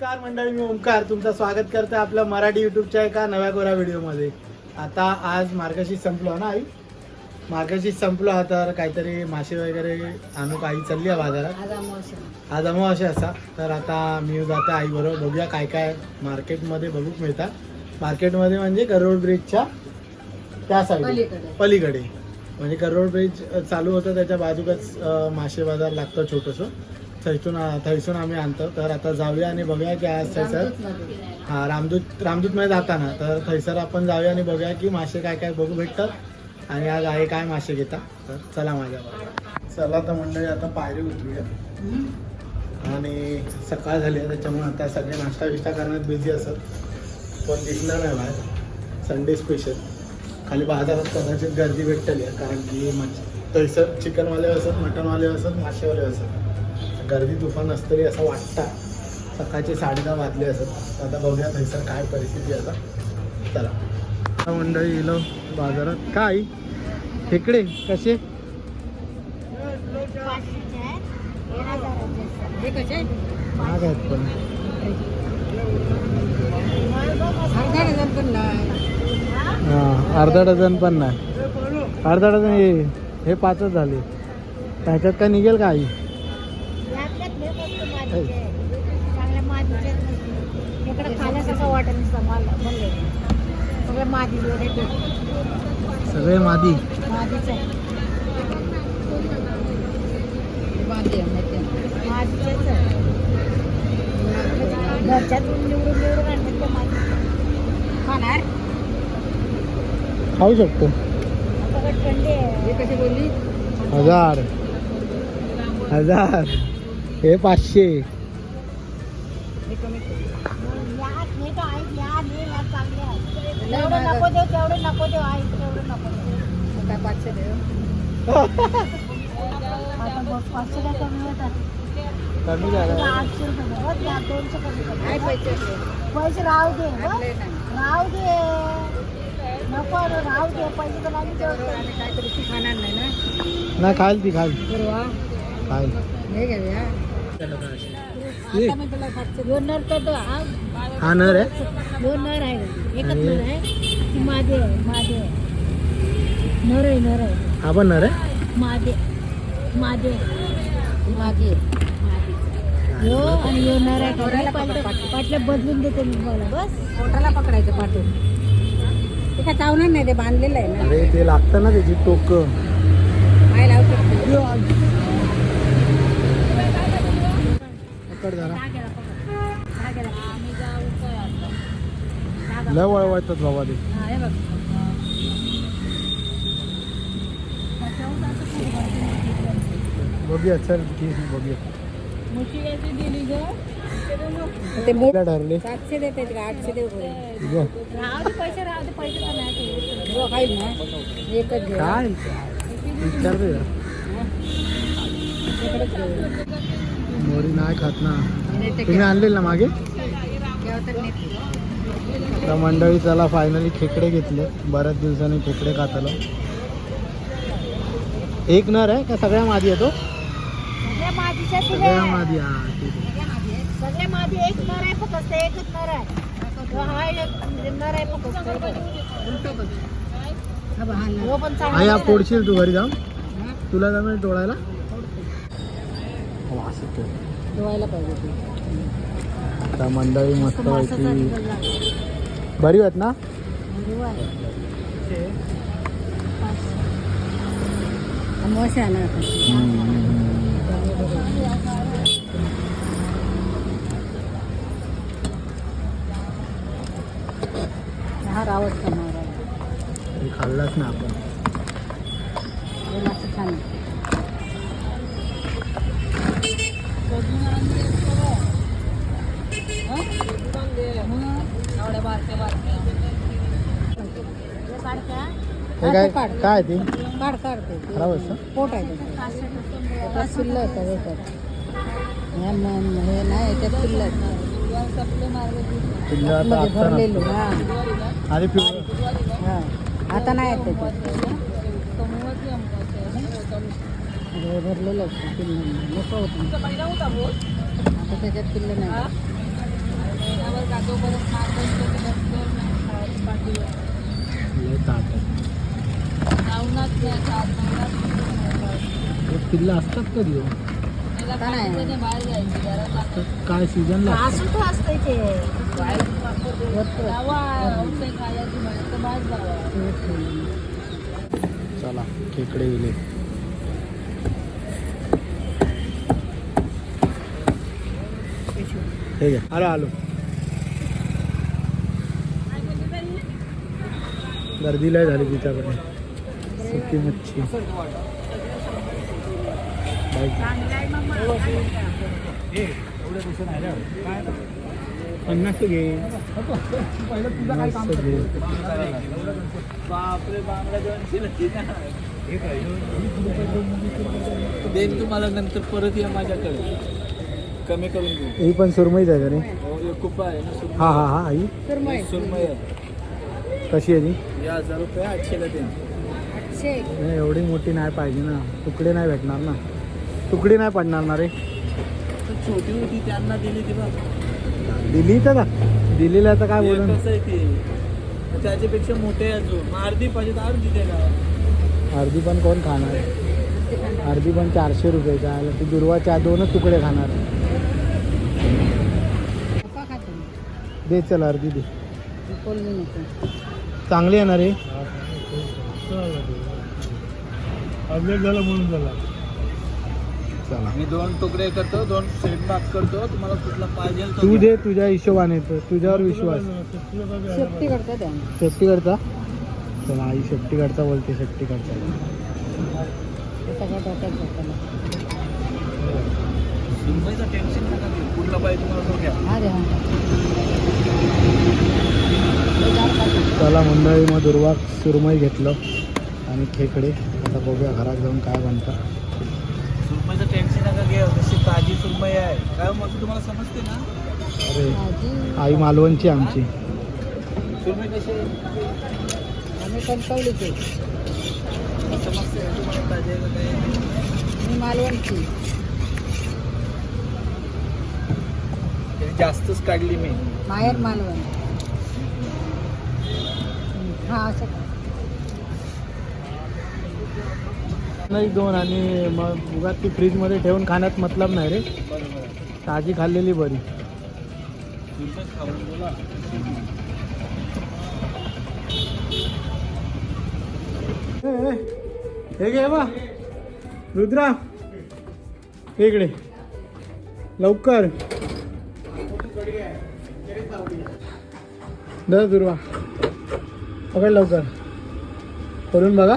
नमस्कार मंडळी मी ओमकार तुमचं स्वागत करते आपल्या मराठी युट्यूबच्या एका नव्या गोरा व्हिडिओमध्ये. आता आज मार्गशीर्ष संपलो ना आई? मार्गशीर्ष संपलो हा तर काहीतरी मासे वगैरे आणू काही चालली आहे बाजारात. आज अमावस्या. असा. तर आता मी जाते आई बरोबर बघूया काय काय मार्केटमध्ये बघूक मिळतात. मार्केटमध्ये म्हणजे करोड ब्रिजच्या त्या साईड पलीकडे. म्हणजे करोड ब्रिज चालू होतं त्याच्या बाजूकच मासे बाजार लागतं छोटंसं. थैसून थैसून आम्ही आणतो. तर आता जाऊया आणि बघूया की आज थैसर हा रामदूत रामदूतमध्ये जाताना. तर थैसर आपण जाऊया आणि बघूया की मासे काय काय बघू भेटतात. आणि आज आहे काय मासे घेता. तर चला माझ्या चला तर मंडळी आता पायरी उतरूया. आणि सकाळ झाली आहे त्याच्यामुळे आता सगळे नाश्ता विष्टा करण्यात बिझी असत. पण दिसणार नाही बाहेर. संडे स्पेशल खाली बाजारात कदाचित गर्दी भेटतली आहे कारण की मच्छी थैसर चिकनवाले असत मटनवाले असत मासेवाले असत. गर्दी तुफान असतरी असं वाटतं. सकाळचे साडे दहा वाजले असत आता बघूया थैसर काय परिस्थिती आता. चला. मंडळी गेलो बाजारात. काय इकडे कसे? महाग आहेत पण. अर्धा डझन पण नाही अर्धा डझन पण नाही. अर्धा डझन हे हे पाचच झाले. त्याच्यात काय निघेल का आई? चांगल्या मातीचे इकडे खाण्यासारखं वाटत नसतं मला म्हणले सगळे मादी. वगैरे सगळे मादी मादीचं आहे मादी मादीचेच आहे घरच्यातून निवडून निवडून आणतात ते मादी खाणार खाऊ शकतो. आता थंडी आहे कशी बोलली हजार. हजार. हे पाचशे. एवढं नको देऊ तेवढं नको देऊ आई तेवढं नको देऊ. काय पाचशे देऊ. आता बघ पाचशे काय कमी झालं. पैसे राहू दे. राहू दे. नको रे, राहू दे. पैसे तर नाही काहीतरी खाणार नाही ना. नाही खाईल ती खाईल. बरोबर. खाईल. हे दोन नर तर तो हा हा नर आहे? दोन नर आहे. एकच आणि- नर आहे. ती मादे आहे मादे आहे. नर आहे नर आहे. हा पण नर आहे? मादे. मादे. मादे. यो आणि यो नर आहे. का पाटलं पाटलं बदलून देते मी मला बस. पोटाला पकडायचं पाठवून. ते काय चावणार नाही ते बांधलेलं आहे ना. अरे ते लागतं ना त्याची टोक. पाय लावू शकतो पकड. जरा. लय वळवळतात बाबा ते. हा, हे. बघूया चल ठीक आहे, बघूया ते मोठ काय ठरले सातशे देते आठशे देऊ पैसे राहू दे पैसे ना. एकच काय? विचारते. मोरी नाही खात ना. तुम्ही आणलेल ना मागे? तर मंडळी चला फायनली खेकडे घेतले. बऱ्याच दिवसांनी खेकडे खातलो. एक नर आहे का? सगळ्या मादी येतो सगळ्या तुझ्या. सगळ्या मादी हा ठीक आहे. सगळ्या माझी एक नर आहे फक्त एकच नर आहे. तो हा नर आहे फक्त हो हा घरी जाऊन? हा? तुला जमेल तोडायला धुवायला पाहिजे ती. आता मंडळी मस्त पैकी. बरी आहेत ना? खाल्लाच ना आपण. छान हे काढ का? हे हा, काय ते काढ. काय ते काढ काढ ते. खराब असतं पोट आहे त्याचं. त्याच्यात पिल्लं होतं याच्यात. हे म- हे नाही याच्यात पिल्लं आहेत. पिल्लं आता मध्ये आत्ता भरलेलं नसतं. हा आधी पिवळं हा आता नाही आहेत त्याच्यात हे भरलेलं होतं पिल्लं नको होतं आता त्याच्यात पिल्लं नाही पिल्लं असतात कधी हो? तर काय इथे चला खेकडे गेले ठीक आहे आलो आलो. गर्दी लय झाली तिच्याकडे सुकी मच्छी. पन्नास घे. देईन तुम्हाला नंतर परत या माझ्याकडे. कमी करून देऊ. ही पण सुरमईच आहे का रे? हो, कुपा आहे ना सुरमई. हा हा हा आई. सुरमई आहे. कशी आहे ती? या हजार रुपये आठशेला देईन. नाही, एवढी मोठी नाही पाहिजे ना. तुकडे नाही भेटणार ना. तुकडे नाही पडणार ना रे. तर छोटी होती त्यांना दिली ती बघ. दिली तर का दिलेलं तर काय हे बोलून कसं आहे ते? त्याच्यापेक्षा मोठे आहे अजून. मग अर्धी पाहिजे तर अर्धी दे ना. अर्धी पण कोण खाणार? अर्धी पण चारशे रुपयाचा आला ती दुर्वाच्या दोनच तुकडे खाणार. दे चल अर्धी दे. चांगली येणार रे अपडेट झालं म्हणून झाला. चला. मी दोन तुकडे करतो दोन सेट भाग करतो. तुम्हाला कुठला पाहिजे तो तू घ्या. दे तुझ्या हिशोबाने तर तुझ्यावर विश्वास. शेपटी करता त्या. सेफ्टी करता? चला आई सेफ्टी करता बोलते सेफ्टी करता सगळ्या डोक्यात घेतलं. सुरमईचं टेन्शन नका घेऊ. कुठला पाहिजे तुम्हाला तो घ्या. हा द्या चला मंडळी मग दुर्वा सुरमई घेतलं आणि खेकडे. आता बघूया घरात जाऊन काय बनतं. सुरमईचं टेन्शन नका जशी ताजी सुरमई आहे. काय मग तुम्हाला समजते ना? अरे आई मालवणची आमची. सुरमई कशी आम्ही कणकवलीचे समजते ना तुम्हाला ताजी आहे का काय? मी मालवणची. जास्तच काढली मी. माहेर मालवण. हा असं? नाही दोन आणि मग उगाच ती फ्रीजमध्ये ठेवून खाण्यात मतलब नाही रे. ताजी खाल्लेली बरी. हे घे बा रुद्रा. इकडे. लवकर. दर दुर्वा. पकड लवकर. करून बघा.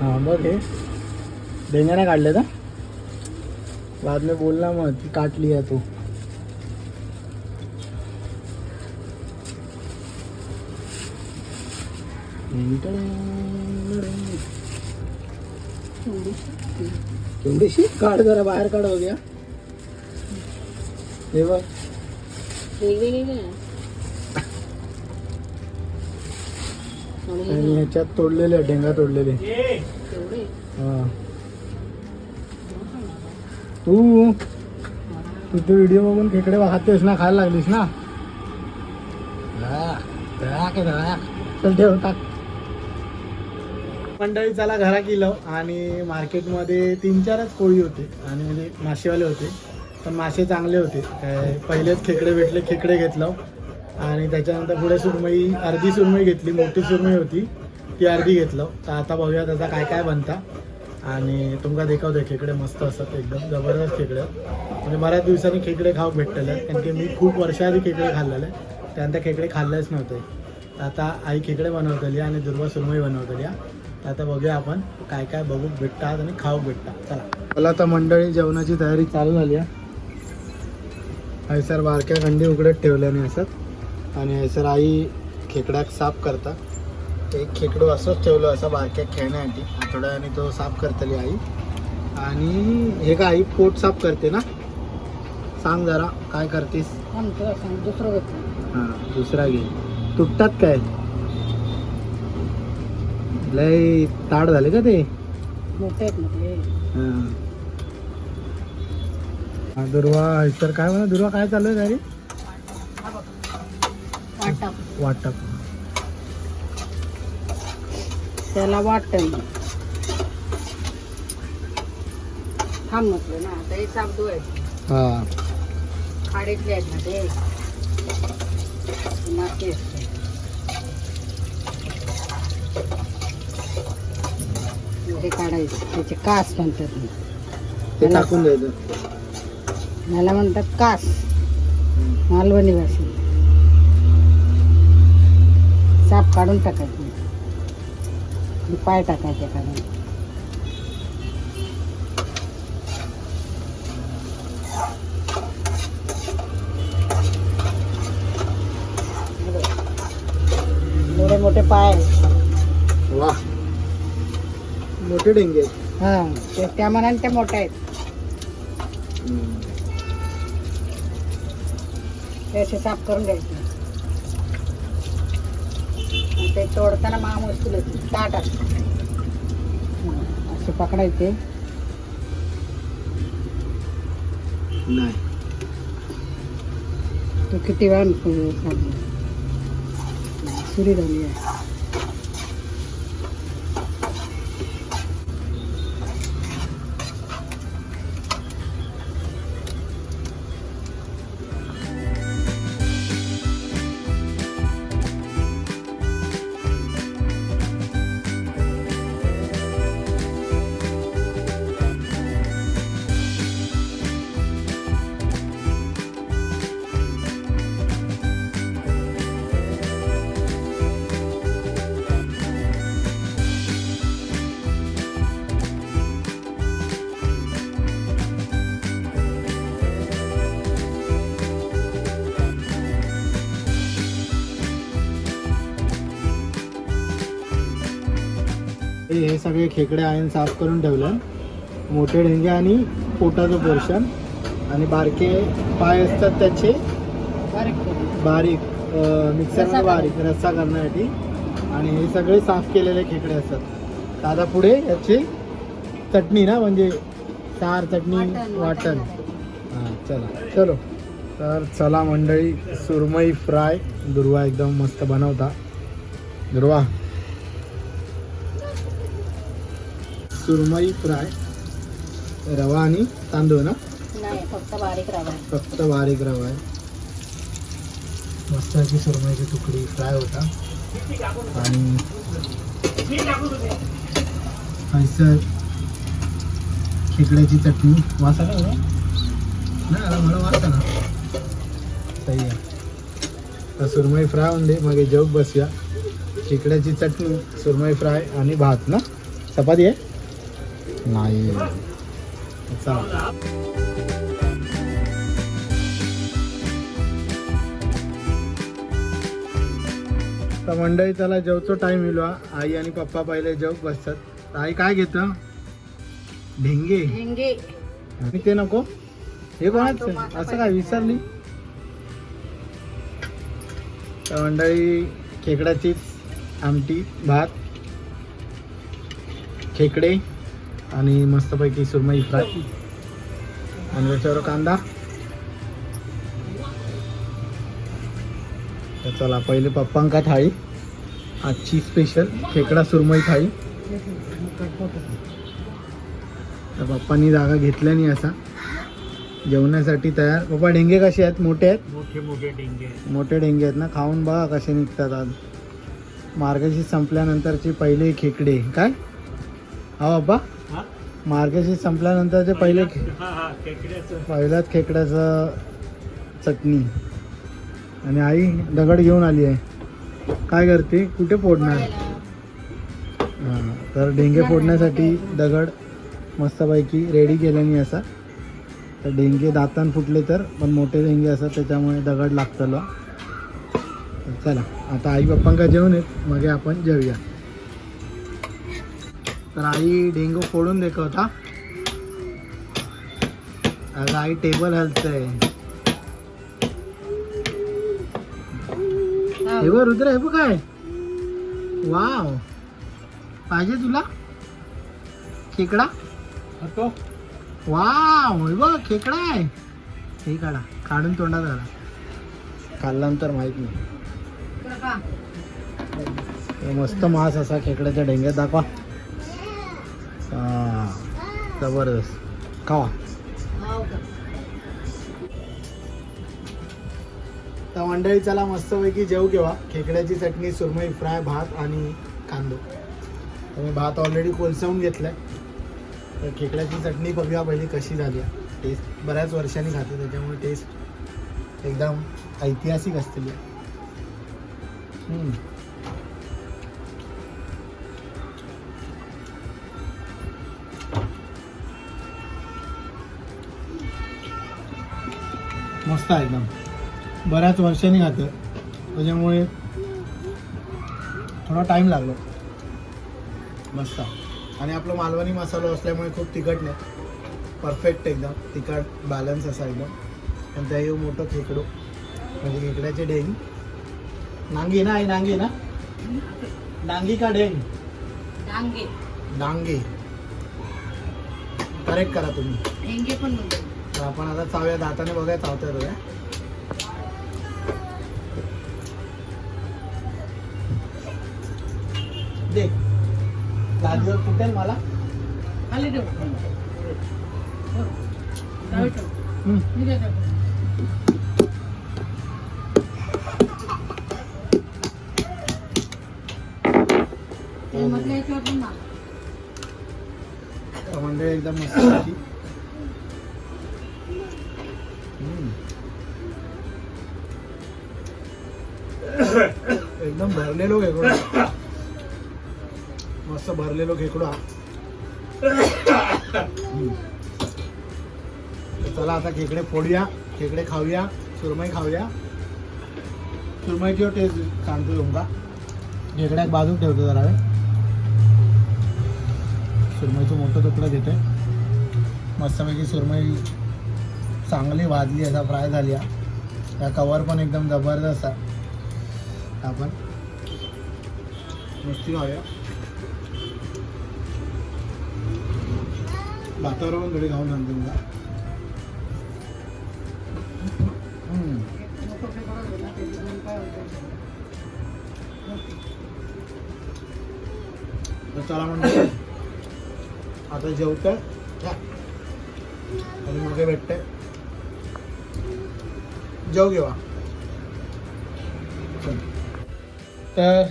हा बघ हे. डेंगाने काढले का बाद में बोलला मग ती काटली आहे तू. थोडीशी काढ जरा बाहेर काढ हो गया. हे बघ. आणि याच्यात तोडलेले ढेंगा तोडलेले. हा. तू तू तो व्हिडिओ बघून खेकडे खातेस ना खायला लागलीस ना? धडाक धडाक. चल ठेव टाक. मंडळी चला घरा गेलो आणि मार्केटमध्ये तीन चारच कोळी होते. आणि म्हणजे मासेवाले होते. पण मासे चांगले होते. काय पहिलेच खेकडे भेटले खेकडे घेतलं. आणि त्याच्यानंतर पुढे सुरमई अर्धी सुरमई घेतली. मोठी सुरमई होती. ती अर्धी घेतलं. तर आता बघूया त्याचा काय काय बनता. आणि तुमका देखवते खेकडे मस्त असतात एकदम जबरदस्त खेकडे. म्हणजे बऱ्याच दिवसांनी खेकडे खाऊ भेटलेले कारण की मी खूप वर्षाआधी खेकडे खाल्लेले त्यानंतर खेकडे खाल्लेच नव्हते. आता आई खेकडे बनवतली आणि दुर्वा सुरमई बनवतली तर आता बघूया आपण काय काय बघू भेटतात आणि खाऊ भेटतात. चला. मला आता मंडळी जेवणाची तयारी चालू झाली आहे. सर बारक्या खंडी उघडत ठेवल्याने असत आणि हैसर आई खेकड्याक साफ करता एक खेकडो असंच ठेवलं असं बारक्या खेळण्यासाठी. आठवड्याने तो साफ करतली आई. आणि हे का आई पोट साफ करते ना? सांग जरा काय करतेस? हां दुसरा घे. तुटतात काय? लय ताड झाले का ते? मोठे आहेत मोठे. हा. दुर्वा सर काय म्हणा दुर्वा काय चालू आहे गाडी? वाटप त्याला वाटण थांब म्हटलं ना आता हे धुवायचं हा. खाडीतले आहेत ना ते. असते. हे काढायचं. त्याचे कास म्हणतात. ते टाकून द्यायचं. याला म्हणतात कास. मालवणी भाषेत साप काढून टाकायचे. पाय टाकायचे काढून. एवढे मोठे पाय. वा. मोठे डेंगे आहेत. हा ते त्या मनाने त्या मोठ्या आहेत. ते असे साफ करून घ्यायचे. आणि ते तोडताना मा मुश्किल होती ताट असतं. हं, असे पकडायचे. नाही. तो किती वेळ सुरी झाली आहे. हे हे सगळे खेकडे आहे साफ करून ठेवलं मोठे ढेंगे आणि पोटाचं पोर्शन आणि बारके पाय असतात त्याचे. बारीक करून. बारीक मिक्सरमध्ये रस्सा बारीक रस्सा करण्यासाठी. आणि हे सगळे साफ केलेले खेकडे असतात. आता पुढे याची चटणी ना म्हणजे सार चटणी वाटण. हां चला. चलो. तर चला मंडळी सुरमई फ्राय. दुर्वा एकदम मस्त बनवता. दुर्वा. सुरमई फ्राय रवा आणि तांदूळ ना? नाही फक्त बारीक रवा आहे. फक्त बारीक रवा आहे. मस्त अशी सुरमईची तुकडी फ्राय होता. आणि खेकड्याची चटणी. वास आला? नाही आला मला वास आला सही आहे. तर सुरमई फ्राय होऊन दे मग जेवत बसूया. खेकड्याची चटणी सुरमई फ्राय आणि भात ना? चपाती आहे? नाही. तर मंडळी त्याला जेवचो टाइम येलो. आई आणि पप्पा पहिले जेव बसतात. आई काय घेतं? ढेंगे. आणि ते नको. हे कोणाच? असं काय विसरली? तर मंडळी खेकड्याचीच आमटी भात खेकडे. आणि मस्तपैकी सुरमई फ्राय. आणि त्याच्यावर कांदा. तर चला पहिले पप्पांका थाळी. आजची स्पेशल खेकडा सुरमई थाळी. तर पप्पांनी जागा घेतल्या नाही असा. जेवणासाठी तयार. पप्पा डेंगे कसे आहेत? मोठे आहेत? मोठे मोठे डेंगे मोठे डेंगे आहेत ना? खाऊन बघा कसे निघतात आज. मार्गशीर संपल्यानंतरचे पहिले खेकडे. काय? हा बाबा हा मार्गशीर संपल्यानंतरचे पहिले हा हा पहिल्याच खेकड्याचं चटणी. आणि आई दगड घेऊन आली आहे. काय करते? कुठे फोडणार? हां तर डेंगे फोडण्यासाठी दगड मस्तपैकी रेडी केल्याने असा. तर डेंगे दातान फुटले तर पण मोठे डेंगे असतात त्याच्यामुळे दगड लागतलो. चला आता आई पप्पांका जेवण येत मग आपण जेवूया. तर आई डेंगू फोडून दाखवता अगं आई टेबल हलतंय हे बघ रुद्र हे बघ काय? वाव पाहिजे तुला? खेकडा? हटो वाव हे बघ खेकडा आहे. हे काढा काढून तोंडात काढा खाल्ल्यानंतर माहीत नाही. हे मस्त मांस असा खेकड्याच्या डेंग्यात दाखवा. जबरदस्त. खावा. तर मंडळी चला मस्तपैकी जेव केव्हा? खेकड्याची चटणी सुरमई फ्राय भात आणि कांदो. तर मी भात ऑलरेडी कोलसवून घेतलाय. तर खेकड्याची चटणी बघूया पहिली कशी झाली टेस्ट बऱ्याच वर्षांनी खाते त्याच्यामुळे टेस्ट एकदम ऐतिहासिक असतील मस्त आहे एकदम. बऱ्याच वर्षांनी खातं त्याच्यामुळे थोडा टाईम लागलो. मस्त आणि आपलं मालवणी मसाला असल्यामुळे खूप तिखट नाही. परफेक्ट एकदम. तिखट बॅलन्स असा एकदम. आणि त्या मोठं खेकडू. म्हणजे खेकड्याचे डेंग. नांगी ना आई नांगी ना? डांगी का डेंग? डांगे डांगे करेक्ट करा तुम्ही. पण म्हणतो तर आपण आता चावूया दाताने बघूया चावतोय बघा दे. गादीवर फुटेल मला. खाली ठेव. तर म्हणजे एकदम मस्त एकदम भरलेलो खेकडो. मस्त भरलेलो खेकडो हा. चला आता खेकडे फोडूया खेकडे खाऊया सुरमई खाऊया. सुरमईची टेस्ट सांगतो तुमका. खेकड्याक बाजूक ठेवतो जरा सुरमईचं मोठं तुकडं घेते मस्तपैकी सुरमई चांगली भाजली असा फ्राय झाली या कवर पण एकदम जबरदस्त आहे. आपण नुसती खाऊया भातावर पण थोडी खाऊन आणतो तुला हम्म. तर चला म्हणजे आता जेवतोय या. आणि मग भेटते जेव घेवा चल. तर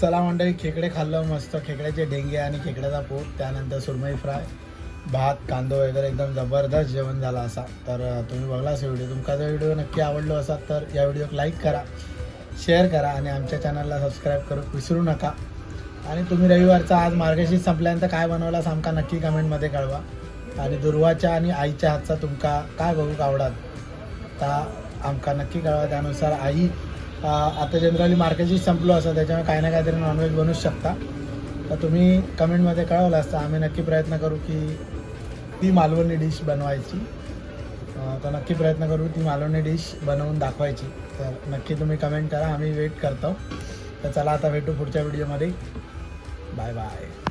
चला मंडळी खेकडे खाल्लं मस्त. खेकड्याचे डेंगे आणि खेकड्याचा पोट त्यानंतर सुरमई फ्राय भात कांदो वगैरे एकदम जबरदस्त जेवण झालं असा. तर तुम्ही तुम्ही बघलाच व्हिडिओ तुमचा जर व्हिडिओ नक्की आवडलो असा तर या व्हिडिओक लाईक करा शेअर करा आणि आमच्या चॅनलला सबस्क्राईब करू विसरू नका. आणि तुम्ही रविवारचा आज मार्गशीर्ष संपल्यानंतर काय बनवला आमका नक्की कमेंटमध्ये कळवा. आणि दुर्वाच्या आणि आईच्या हातचा तुमका काय बघूक आवडत ता आमका नक्की कळवा. त्यानुसार आई आता जनरली मार्केटही संपलो असं त्याच्यामुळे काही ना काहीतरी नॉनव्हेज बनवूच शकता. तर तुम्ही कमेंटमध्ये कळवलं असतं आम्ही नक्की प्रयत्न करू की ती मालवणी डिश बनवायची. तर नक्की प्रयत्न करू ती मालवणी डिश बनवून दाखवायची. तर नक्की तुम्ही कमेंट करा आम्ही वेट करतो. तर चला आता भेटू पुढच्या व्हिडिओमध्ये बाय बाय